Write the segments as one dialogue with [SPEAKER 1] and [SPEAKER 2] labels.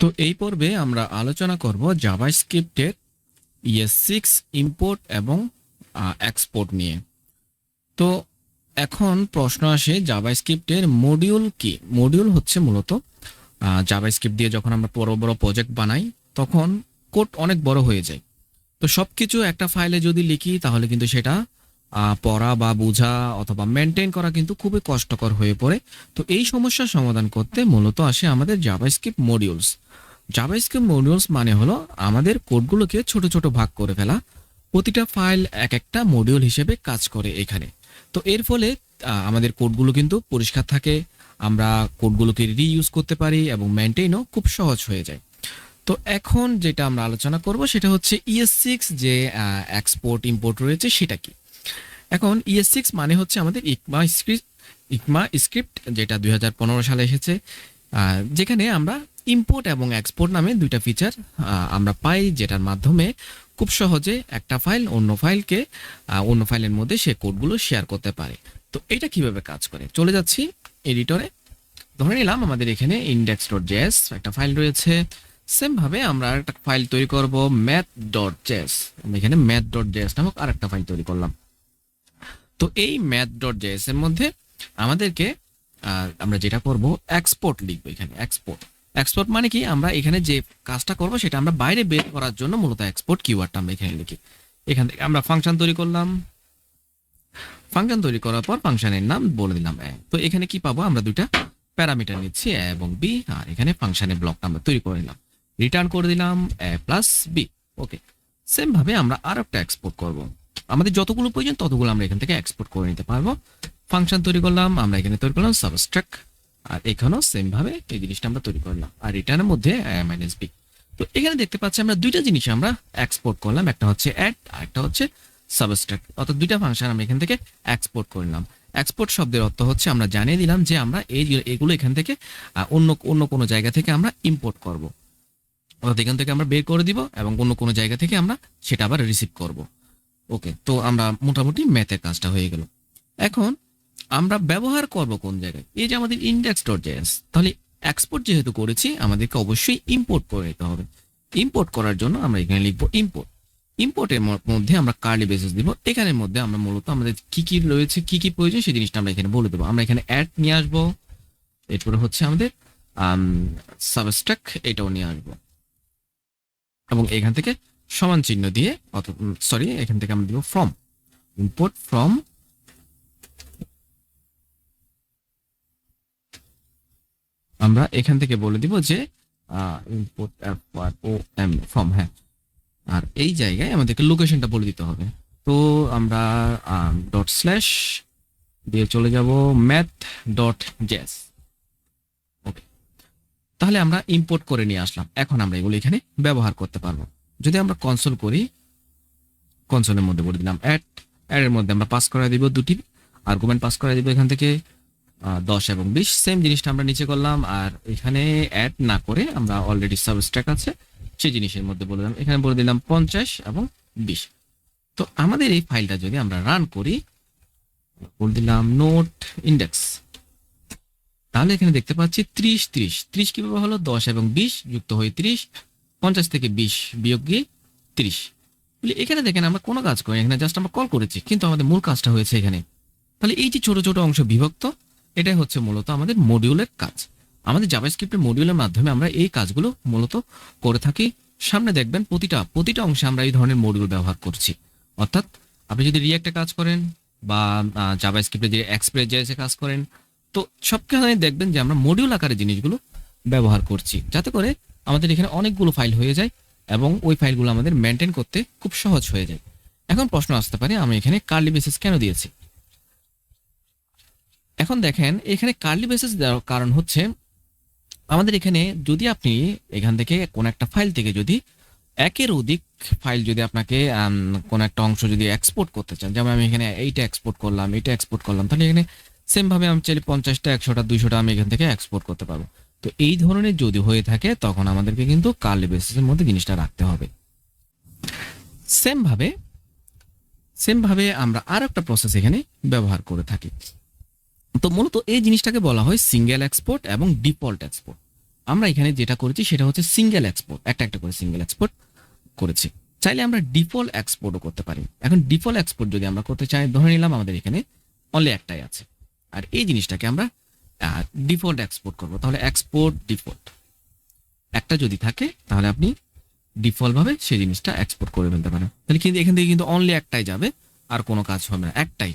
[SPEAKER 1] তো এই পর্বে আমরা আলোচনা করব জাভাস্ক্রিপ্টের ইএস সিক্স ইম্পোর্ট এবং এক্সপোর্ট নিয়ে। তো এখন প্রশ্ন আসে জাভাস্ক্রিপ্টের মডিউল কি? মডিউল হচ্ছে মূলত জাভাস্ক্রিপ্ট দিয়ে যখন আমরা বড় বড় প্রজেক্ট বানাই, তখন কোড অনেক বড় হয়ে যায়। তো সব কিছু একটা ফাইলে যদি লিখি, তাহলে কিন্তু সেটা পড়া বা বোঝা অথবা মেনটেন করা কিন্তু খুবই কষ্টকর হয়ে পড়ে। তো এই সমস্যার সমাধান করতে মূলত আসে আমাদের জাভাস্ক্রিপ্ট মডিউলস জাভাস্ক্রিপ্ট মডিউলস মানে হলো আমাদের কোডগুলোকে ছোট ছোট ভাগ করে ফেলা। প্রতিটা ফাইল এক একটা মডিউল হিসেবে কাজ করে এখানে। তো এর ফলে আমাদের কোডগুলো কিন্তু পরিষ্কার থাকে, আমরা কোডগুলোকে রিইউজ করতে পারি এবং মেনটেনও খুব সহজ হয়ে যায়। তো এখন যেটা আমরা আলোচনা করব সেটা হচ্ছে ইএস সিক্স যে এক্সপোর্ট ইম্পোর্ট রয়েছে সেটা কি? এখন ইএস সিক্স মানে হচ্ছে আমাদের ইকমা স্ক্রিপ্ট ইকমা স্ক্রিপ্ট যেটা দুই হাজার পনেরো সালে এসেছে যেখানে আমরা ইম্পোর্ট এবং এক্সপোর্ট নামে দুইটা ফিচার আমরা পাই যেটার মাধ্যমে খুব সহজে একটা ফাইল অন্য ফাইলকে অন্য ফাইলের মধ্যে সে কোডগুলো শেয়ার করতে পারে। তো এটা কীভাবে কাজ করে? চলে যাচ্ছি এডিটরে ধরে নিলাম আমাদের এখানে ইন্ডেক্স ডট জেস একটা ফাইল রয়েছে। সেম ভাবে আমরা একটা ফাইল তৈরি করব ম্যাথ ডট জেস এখানে ম্যাথ ডট জেস নামক আর একটা ফাইল তৈরি করলাম। তো এই ম্যাথ ডট জেএস এর মধ্যে আমাদেরকে আমরা যেটা করব এক্সপোর্ট লিখব এখানে এক্সপোর্ট এক্সপোর্ট মানে কি? আমরা এখানে যে কাজটা করব সেটা আমরা বাইরে বের করার জন্য মূলত এক্সপোর্ট কিওয়ার্ডটা আমরা এখানে লিখি। এখান থেকে আমরা ফাংশন তৈরি করলাম। ফাংশন তৈরি করার পর ফাংশনের নাম বলে দিলাম। তো এখানে কি পাবো? আমরা দুইটা প্যারামিটার নিচ্ছি এ এবং বি আর এখানে ফাংশনের ব্লকটা আমরা তৈরি করে নিলাম। রিটার্ন করে দিলাম A plus B okay same ভাবে আমরা আর একটা এক্সপোর্ট করব। আমাদের যতগুলো প্রয়োজন, ততগুলো আমরা এখান থেকে এক্সপোর্ট করে নিতে পারব। ফাংশন তৈরি করলাম, আমরা এখানে তৈরি করলাম সাবস্ট্রাক্ট আর এখানেও সেম ভাবে এই জিনিসটা আমরা তৈরি করলাম। আর রিটার্নের মধ্যে মাইনাস বি তো এখানে দেখতে পাচ্ছি আমরা দুইটা জিনিস আমরা এক্সপোর্ট করলাম, একটা হচ্ছে অ্যাড আর একটা হচ্ছে সাবস্ট্রাক্ট অর্থাৎ দুইটা ফাংশন আমরা এখান থেকে এক্সপোর্ট করলাম। এক্সপোর্ট শব্দের অর্থ হচ্ছে আমরা জানিয়ে দিলাম যে আমরা এই এগুলো এখান থেকে অন্য অন্য কোনো জায়গা থেকে আমরা ইম্পোর্ট করব। অর্থাৎ এখান থেকে আমরা বের করে দিব এবং অন্য কোনো জায়গা থেকে আমরা সেটা আবার রিসিভ করব। ওকে তো আমরা মোটামুটি ম্যাথের কাজটা হয়ে গেল। এখন আমরা ব্যবহার করব কোন জায়গায়? এই যে আমাদের ইন্ডেক্স ডট জেএস তাহলে এক্সপোর্ট যেহেতু করেছি, আমাদেরকে অবশ্যই ইম্পোর্ট করে নিতে হবে। ইম্পোর্ট করার জন্য আমরা এখানে লিখব ইম্পোর্ট ইম্পোর্টের মধ্যে আমরা কার্লি বেসিস দিব। এখানের মধ্যে আমরা মূলত আমাদের কি কি রয়েছে, কি কি প্রয়োজন, সেই জিনিসটা আমরা এখানে বলে দেবো। আমরা এখানে অ্যাড নিয়ে আসব। এরপরে হচ্ছে আমাদের সাবস্ট্রাক এটাও নিয়ে আসব। এবং এখান থেকে সমান চিহ্ন দিয়ে সরি এখান থেকে আমরা দিব ফ্রম ইম্পোর্ট ফ্রম আমরা এখান থেকে বলে দিব যে ইম্পোর্ট ও এম ফ্রম হ্যাঁ। আর এই জায়গায় আমাদেরকে লোকেশনটা বলে দিতে হবে। তো আমরা ডট স্ল্যাশ দিয়ে চলে যাব ম্যাথ ডট জেস ওকে তাহলে আমরা ইম্পোর্ট করে নিয়ে আসলাম। এখন আমরা এগুলো এখানে ব্যবহার করতে পারব। যদি আমরা কনসোল করি কনসোলের মধ্যে বলে দিলাম অ্যাড অ্যাডের মধ্যে আমরা পাস করে দিব দুটি আর্গুমেন্ট পাস করে দিব এখান থেকে দশ এবং বিশ। সেম জিনিসটা আমরা নিচে করলাম আর এখানে অ্যাড না করে আমরা অলরেডি সাবস্ট্রাক আছে, সেই জিনিসের মধ্যে বলে দিলাম। এখানে বলে দিলাম পঞ্চাশ এবং বিশ। তো আমাদের এই ফাইলটা যদি আমরা রান করি, বলে দিলাম নোট ইন্ডেক্স তাহলে এখানে দেখতে পাচ্ছি ত্রিশ ত্রিশ। ত্রিশ কীভাবে হলো? দশ এবং বিশ যুক্ত হয়ে ত্রিশ। পঞ্চাশ থেকে বিশ বিয়োগ গিয়ে ত্রিশ। বলি, এখানে দেখেন আমরা কোনো কাজ করি এখানে জাস্ট আমরা কল করেছি, কিন্তু আমাদের মূল কাজটা হয়েছে এখানে। তাহলে এই যে ছোট ছোট অংশ বিভক্ত, এটাই হচ্ছে মূলত আমাদের মডিউলের কাজ। আমাদের জাভাস্ক্রিপ্টের মডিউলের মাধ্যমে আমরা এই কাজগুলো মূলত করে থাকি। সামনে দেখবেন প্রতিটা প্রতিটা অংশে আমরা এই ধরনের মডিউল ব্যবহার করছি। অর্থাৎ আপনি যদি রিয়াক্টে কাজ করেন বা জাভাস্ক্রিপ্টে যে এক্সপ্রেস জেসে কাজ করেন, তো সবখানে দেখবেন যে আমরা মডিউল আকারে জিনিসগুলো ব্যবহার করছি। যাতে করে আমাদের এখানে অনেকগুলো ফাইল হয়ে যায় এবং ওই ফাইলগুলো আমাদের মেনটেন করতে খুব সহজ হয়ে যায়। এখন প্রশ্ন আসতে পারে, আমি এখানে কার্লি বেসিস কেন দিয়েছি? এখন দেখেন, এখানে কার্লি বেসিস দেওয়ার কারণ হচ্ছে, আমাদের এখানে যদি আপনি এখান থেকে কোন একটা ফাইল থেকে যদি একের অধিক ফাইল যদি আপনাকে কোন একটা অংশ যদি এক্সপোর্ট করতে চান, যেমন আমি এখানে এইটা এক্সপোর্ট করলাম, এইটা এক্সপোর্ট করলাম, তাহলে এখানে সেমভাবে আমি চাইলে পঞ্চাশটা, একশোটা, দুইশোটা আমি এখান থেকে এক্সপোর্ট করতে পারব। তো এই ধরনের যদি হয়ে থাকে, তখন আমাদেরকে কিন্তু কার্লি বেসিসের মধ্যে জিনিসটা রাখতে হবে। সেমভাবে সেমভাবে আমরা আর একটা প্রসেস এখানে ব্যবহার করে থাকি। তো মূলত এই জিনিসটাকে বলা হয় সিঙ্গেল এক্সপোর্ট এবং ডিফল্ট এক্সপোর্ট আমরা এখানে যেটা করেছি, সেটা হচ্ছে সিঙ্গেল এক্সপোর্ট একটা একটা করে সিঙ্গেল এক্সপোর্ট করেছি। চাইলে আমরা ডিফল্ট এক্সপোর্টও করতে পারি। এখন ডিফল্ট এক্সপোর্ট যদি আমরা করতে চাই, ধরে নিলাম আমাদের এখানে অনলি একটাই আছে। আর এই জিনিসটাকে আমরা ডিফল্ট এক্সপোর্ট করব। তাহলে এক্সপোর্ট ডিফল্ট একটা যদি থাকে, তাহলে আপনি ডিফল্ট ভাবে সেই জিনিসটা এক্সপোর্ট করে ফেলতে পারেন। তাহলে কিন্তু এখান থেকে কিন্তু অনলি একটাই যাবে, আর কোনো কাজ হবে না। একটাই।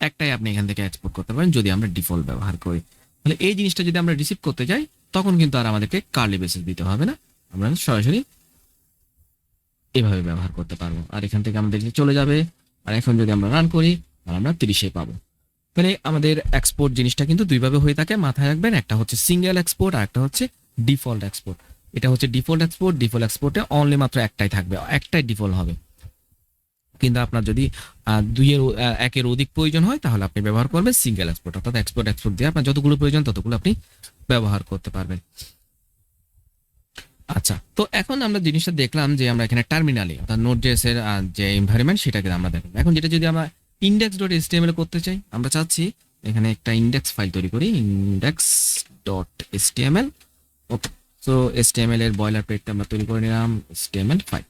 [SPEAKER 1] একটাই আপনি এখান থেকে এক্সপোর্ট করতে পারেন যদি আমরা ডিফল্ট ব্যবহার করি। তাহলে এই জিনিসটা যদি আমরা রিসিভ করতে যাই, তখন কিন্তু আর আমাদেরকে কার্লি বেসিস দিতে হবে না। আমরা সরাসরি এভাবে ব্যবহার করতে পারব। আর এখান থেকে আমাদের চলে যাবে। আর এখন যদি আমরা রান করি আর আমরা তিরিশে পাবো। তাহলে আমাদের এক্সপোর্ট জিনিসটা কিন্তু দুইভাবে হয়ে থাকে। মাথায় রাখবেন একটা হচ্ছে সিঙ্গেল এক্সপোর্ট আর একটা হচ্ছে ডিফল্ট এক্সপোর্ট এটা হচ্ছে ডিফল্ট এক্সপোর্ট ডিফল্ট এক্সপোর্টে অনলি মাত্র একটাই থাকবে, একটাই ডিফল্ট হবে। কিন্তু আপনার যদি দুইয়ের একের অধিক প্রয়োজন হয়, তাহলে আপনি ব্যবহার করবেন সিঙ্গেল এক্সপোর্ট অর্থাৎ এক্সপোর্ট এক্সপোর্ট দিয়ে আপনার যতগুলো প্রয়োজন ততগুলো আপনি ব্যবহার করতে পারবেন। আচ্ছা তো এখন আমরা জিনিসটা দেখলাম যে আমরা এখানে টার্মিনালি অর্থাৎ নোট জেএস এর যে এনভায়রনমেন্ট সেটাকে আমরা দেখলাম। এখন যেটা যদি আমরা ইন্ডেক্স ডট এসটিএমএল করতে চাই, আমরা চাচ্ছি এখানে একটা ইন্ডেক্স ফাইল তৈরি করি index dot S HTML okay so S HTML এর বয়লার প্লেটটা আমরা তৈরি করে নিলাম এসটিএমএল ফাইল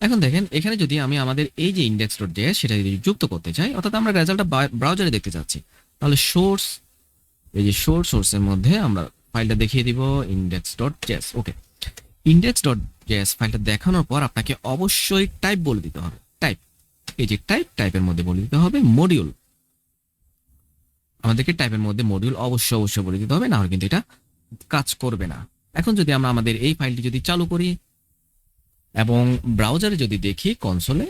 [SPEAKER 1] এখন দেখেন, এখানে যদি আমি আমাদের এই যে ইন্ডেক্স ডট জেএস সেটা যদি যুক্ত করতে চাই, অর্থাৎ আমরা রেজাল্টটা ব্রাউজারে দেখতে চাচ্ছি, তাহলে সোর্স এই যে সোর্স সোর্সের মধ্যে আমরা ফাইলটা দেখিয়ে দিব index dot JS okay index dot JS ফাইলটা দেখানোর পর আপনাকে অবশ্যই টাইপ বলে দিতে হবে। টাইপ এই যে টাইপ টাইপের মধ্যে বলে দিতে হবে মডিউল আমাদেরকে টাইপের মধ্যে মডিউল অবশ্যই অবশ্যই বলে দিতে হবে, না হলে কিন্তু এটা কাজ করবে না। এখন যদি আমরা আমাদের এই ফাইলটি যদি চালু করি, এবং ব্রাউজারে যদি দেখি কনসোলে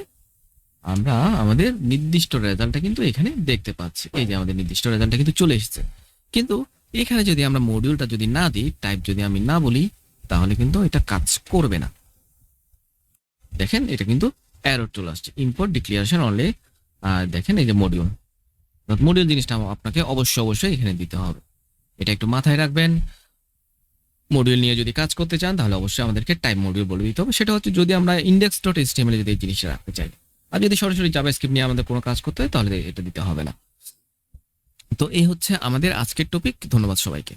[SPEAKER 1] আমরা আমাদের নির্দিষ্ট রেজাল্টটা কিন্তু এখানে দেখতে পাচ্ছি। এই যে আমাদের নির্দিষ্ট রেজাল্টটা কিন্তু চলে এসেছে। কিন্তু এখানে যদি আমরা মডিউলটা যদি না দিই টাইপ যদি আমি না বলি, তাহলে কিন্তু এটা কাজ করবে না। দেখেন, এটা কিন্তু এরর চলে আসছে। ইম্পোর্ট ডিক্লিয়ারেশন অনলি দেখেন এই যে মডিউল মডিউল জিনিসটা আপনাকে অবশ্যই অবশ্যই এখানে দিতে হবে। এটা একটু মাথায় রাখবেন। মডিউল নিয়ে যদি কাজ করতে চান, তাহলে অবশ্যই আমাদেরকে টাইম মডিউল বলে দিতে হবে। সেটা হচ্ছে যদি আমরা ইন্ডেক্স ডট এসটিএমএল যদি এই জিনিসটা রাখতে চাই। আর যদি সরাসরি জাভাস্ক্রিপ্ট নিয়ে আমাদের কোনো কাজ করতে হয়, তাহলে এটা দিতে হবে না। তো এই হচ্ছে আমাদের আজকের টপিক ধন্যবাদ সবাইকে।